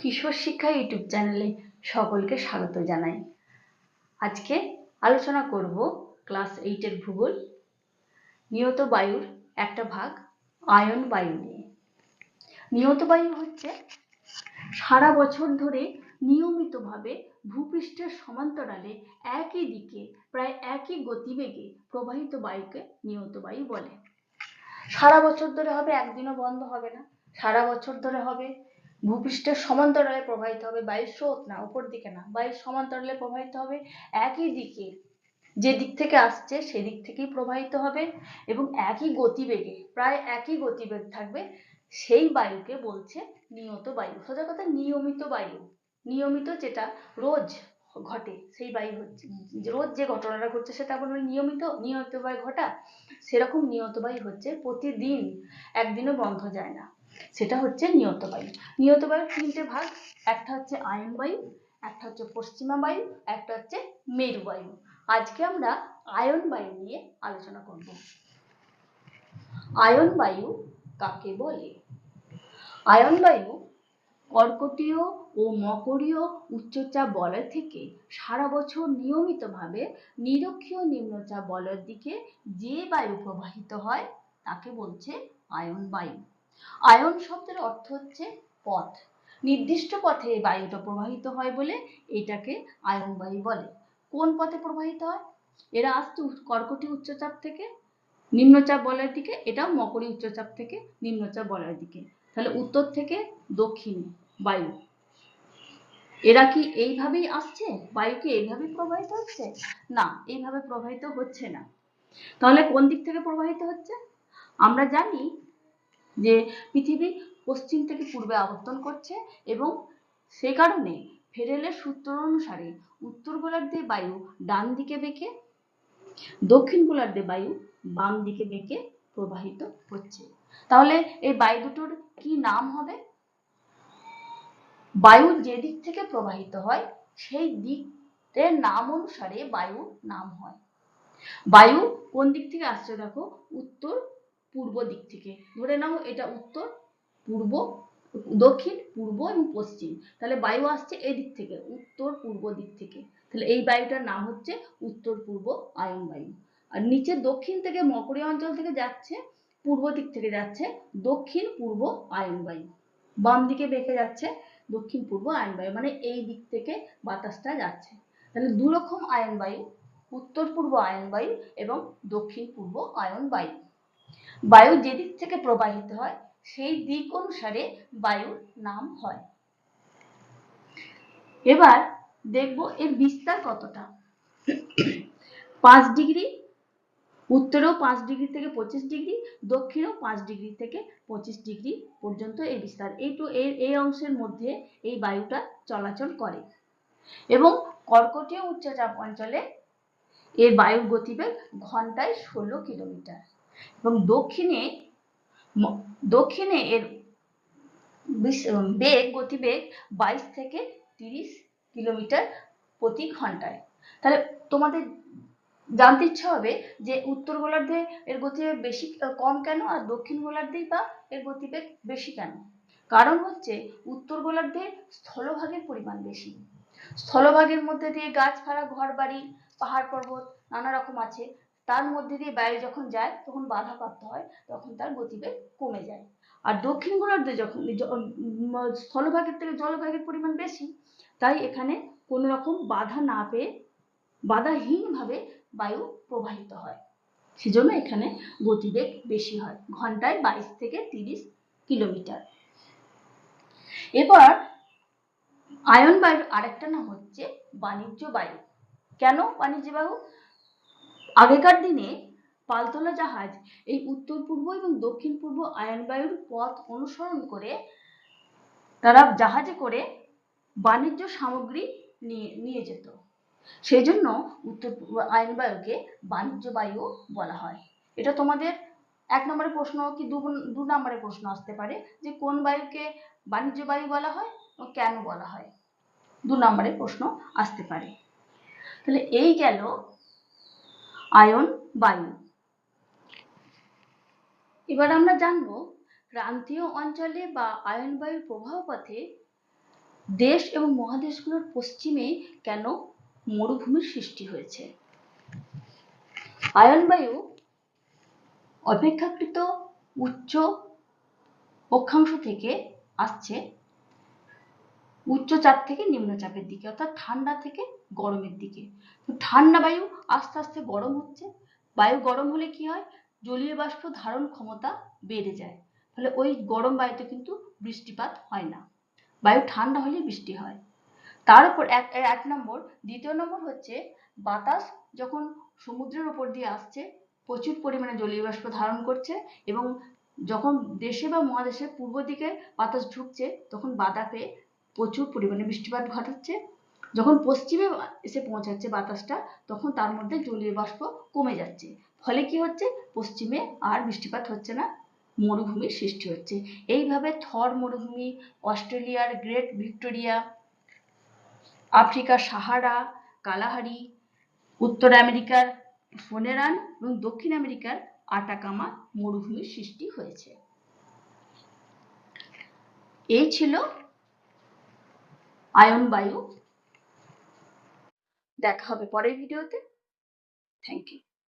কিশোর শিক্ষা ইউটিউব চ্যানেলে সকলকে স্বাগত জানাই। আজকে আলোচনা করব ক্লাস এইটের ভূগোল, নিয়ত বায়ুর একটা ভাগ, আয়ন বায়ু নিয়ে। নিয়ত বায়ু হচ্ছে সারা বছর ধরে নিয়মিতভাবে ভূপৃষ্ঠের সমান্তরালে একই দিকে, প্রায় একই গতিবেগে প্রবাহিত বায়ুকে নিয়ত বায়ু বলে। সারা বছর ধরে হবে, একদিনও বন্ধ হবে না। সারা বছর ধরে হবে ভূপৃষ্ঠের সমান্তরালে প্রবাহিত হবে বায়ুর স্রোত। না, উপর দিকে না, বায়ুর সমান্তরালে প্রবাহিত হবে একই দিকে। যে দিক থেকে আসছে সেদিক থেকেই প্রবাহিত হবে এবং একই গতিবেগে, প্রায় একই গতিবেগ থাকবে সেই বায়ুকে বলছে নিয়ত বায়ু। সোজা কথা, নিয়মিত বায়ু। নিয়মিত যেটা রোজ ঘটে, সেই বায়ু হচ্ছে। রোজ যে ঘটনাটা ঘটছে সেটা বলবে নিয়মিত। নিয়মিত বায়ু ঘটা, সেরকম নিয়ত বায়ু হচ্ছে প্রতিদিন, একদিনও বন্ধ যায় না। সেটা হচ্ছে নিয়ত বায়ু। নিয়ত বায়ুর তিনটে ভাগ, একটা হচ্ছে আয়ন বায়ু, একটা হচ্ছে পশ্চিমা বায়ু, একটা হচ্ছে মেরু বায়ু। আজকে আমরা আয়ন বায়ু নিয়ে আলোচনা করব। আয়ন বায়ু কাকে বলে? আয়ন বায়ু কর্কটীয় ও মকরীয় উচ্চচাপ বলয় থেকে সারা বছর নিয়মিতভাবে নিরক্ষীয় নিম্নচাপ বলয়ের দিকে যে বায়ু প্রবাহিত হয়, তাকে বলছে আয়ন বায়ু। আয়ন শব্দের অর্থ হচ্ছে পথ। নির্দিষ্ট পথে বায়ুটা প্রবাহিত হয় বলে এটাকে আয়ন বায়ু বলে। কোন পথে প্রবাহিত হয়? এরা আসছে কর্কটি উচ্চচাপ থেকে নিম্নচাপ বলয়ের দিকে, এটাও মকরী উচ্চচাপ থেকে নিম্নচাপ বলয়ের দিকে। তাহলে উত্তর থেকে দক্ষিণ বায়ু। এরা কি এইভাবেই আসছে? বায়ু কি এইভাবেই প্রবাহিত হচ্ছে? না, এইভাবে প্রবাহিত হচ্ছে না। তাহলে কোন দিক থেকে প্রবাহিত হচ্ছে? আমরা জানি যে পৃথিবী পশ্চিম থেকে পূর্বে আবর্তন করছে এবং সে কারণে ফেরেলের সূত্র অনুসারে উত্তর গোলার্ধে বায়ু ডান দিকে বেঁকে, দক্ষিণ গোলার্ধে বায়ু বাম দিকে বেঁকে প্রবাহিত হচ্ছে। তাহলে এই বায়ু দুটোর কি নাম হবে? বায়ু যে দিক থেকে প্রবাহিত হয়, সেই দিকের নাম অনুসারে বায়ু নাম হয়। বায়ু কোন দিক থেকে আসছে দেখো? উত্তর পূর্ব দিক থেকে। ধরে নাও এটা উত্তর, পূর্ব, দক্ষিণ, পূর্ব এবং পশ্চিম। তাহলে বায়ু আসছে এই দিক থেকে, উত্তর পূর্ব দিক থেকে। তাহলে এই বায়ুটার নাম হচ্ছে উত্তর পূর্ব আয়ন বায়ু। আর নিচে দক্ষিণ থেকে মকরী অঞ্চল থেকে যাচ্ছে, পূর্ব দিক থেকে যাচ্ছে দক্ষিণ পূর্ব আয়ন বায়ু। বাম দিকে বেঁকে যাচ্ছে দক্ষিণ পূর্ব আয়ন বায়ু মানে এই দিক থেকে বাতাসটা যাচ্ছে। তাহলে দু রকম আয়ন বায়ু, উত্তর পূর্ব আয়ন বায়ু এবং দক্ষিণ পূর্ব আয়ন বায়ু। বায়ু যে দিক থেকে প্রবাহিত হয়, সেই দিক অনুসারে বায়ুর নাম হয়। এবার দেখব এর বিস্তার কতটা। পাঁচ ডিগ্রি, উত্তরেও পাঁচ ডিগ্রি থেকে পঁচিশ ডিগ্রি, দক্ষিণেও পাঁচ ডিগ্রি থেকে পঁচিশ ডিগ্রি পর্যন্ত এই বিস্তার। এই এইটু এর, এই অংশের মধ্যে এই বায়ুটা চলাচল করে। এবং কর্কটীয় উচ্চচাপ অঞ্চলে এর বায়ুর গতিবেগ ঘন্টায় ষোলো কিলোমিটার। এবং দক্ষিণে দক্ষিণে এর বেগ, গতিবেগ বাইশ থেকে তিরিশ কিলোমিটার প্রতি ঘন্টায়। তাহলে তোমাদের জানতে ইচ্ছা হবে যে উত্তর গোলার্ধে এর গতিবেগ বেশি কম কেন আর দক্ষিণ গোলার্ধেই বা এর গতিবেগ বেশি কেন? কারণ হচ্ছে উত্তর গোলার্ধে স্থলভাগের পরিমাণ বেশি। স্থলভাগের মধ্যে দিয়ে গাছপালা ঘর বাড়ি পাহাড় পর্বত নানা রকম আছে। তার মধ্যে দিয়ে বায়ু যখন যায়, তখন বাধাপ্রাপ্ত হয়, তখন তার গতিবেগ কমে যায়। আর দক্ষিণ গোলার্ধে যখন স্থলভাগের থেকে জলভাগের পরিমাণ বেশি, তাই এখানে কোনো রকম বাধা না পেয়ে বাধাহীনভাবে বায়ু প্রবাহিত হয়। সেজন্য এখানে গতিবেগ বেশি হয়, ঘন্টায় বাইশ থেকে তিরিশ কিলোমিটার। এবার আয়ন বায়ুর আরেকটা নাম হচ্ছে বাণিজ্য বায়ু। কেন বাণিজ্য বায়ু? আগেকার দিনে পালতোলা জাহাজ এই উত্তর পূর্ব এবং দক্ষিণ পূর্ব আয়ন বায়ুর পথ অনুসরণ করে তারা জাহাজে করে বাণিজ্য সামগ্রী নিয়ে নিয়ে যেত। সেই জন্য উত্তর পূর্ব আয়ন বায়ুকে বাণিজ্য বায়ু বলা হয়। এটা তোমাদের এক নম্বরের প্রশ্ন কি দু নম্বরের প্রশ্ন আসতে পারে যে কোন বায়ুকে বাণিজ্য বায়ু বলা হয় ও কেন বলা হয়। দু নম্বরের প্রশ্ন আসতে পারে। তাহলে এই গেল আয়ন বায়ু। এবার আমরা জানব ক্রান্তীয় অঞ্চলে বা আয়ন বায়ুর প্রবাহ পথে দেশ এবং মহাদেশগুলোর পশ্চিমে কেন মরুভূমির সৃষ্টি হয়েছে? আয়ন বায়ু অপেক্ষাকৃত উচ্চ অক্ষাংশ থেকে আসছে উচ্চচাপ থেকে নিম্নচাপের দিকে, অর্থাৎ ঠান্ডা থেকে গরমের দিকে। তো ঠান্ডা বায়ু আস্তে আস্তে গরম হচ্ছে। বায়ু গরম হলে কি হয়? জলীয় বাষ্প ধারণ ক্ষমতা বেড়ে যায়। ফলে ওই গরম বায়ুতে কিন্তু বৃষ্টিপাত হয় না। বায়ু ঠান্ডা হলে বৃষ্টি হয়। তার উপর এক এক নম্বর, দ্বিতীয় নম্বর হচ্ছে বাতাস যখন সমুদ্রের উপর দিয়ে আসছে, প্রচুর পরিমাণে জলীয় বাষ্প ধারণ করছে এবং যখন দেশে বা মহাদেশের পূর্ব দিকে বাতাস ঢুকছে, তখন বাধা পেয়ে প্রচুর পরিমাণে বৃষ্টিপাত ঘটাচ্ছে। যখন পশ্চিমে এসে পৌঁছাচ্ছে বাতাসটা, তখন তার মধ্যে জলীয় বাষ্প কমে যাচ্ছে। ফলে কি হচ্ছে? পশ্চিমে আর বৃষ্টিপাত হচ্ছে না, মরুভূমির সৃষ্টি হচ্ছে। এইভাবে থর মরুভূমি, অস্ট্রেলিয়ার গ্রেট ভিক্টোরিয়া, আফ্রিকার সাহারা, কালাহারি, উত্তর আমেরিকার সোনেরান এবং দক্ষিণ আমেরিকার আটাকামা মরুভূমির সৃষ্টি হয়েছে। এই ছিল আয়ন বায়ু দেখা হবে পরের ভিডিওতে থ্যাংক ইউ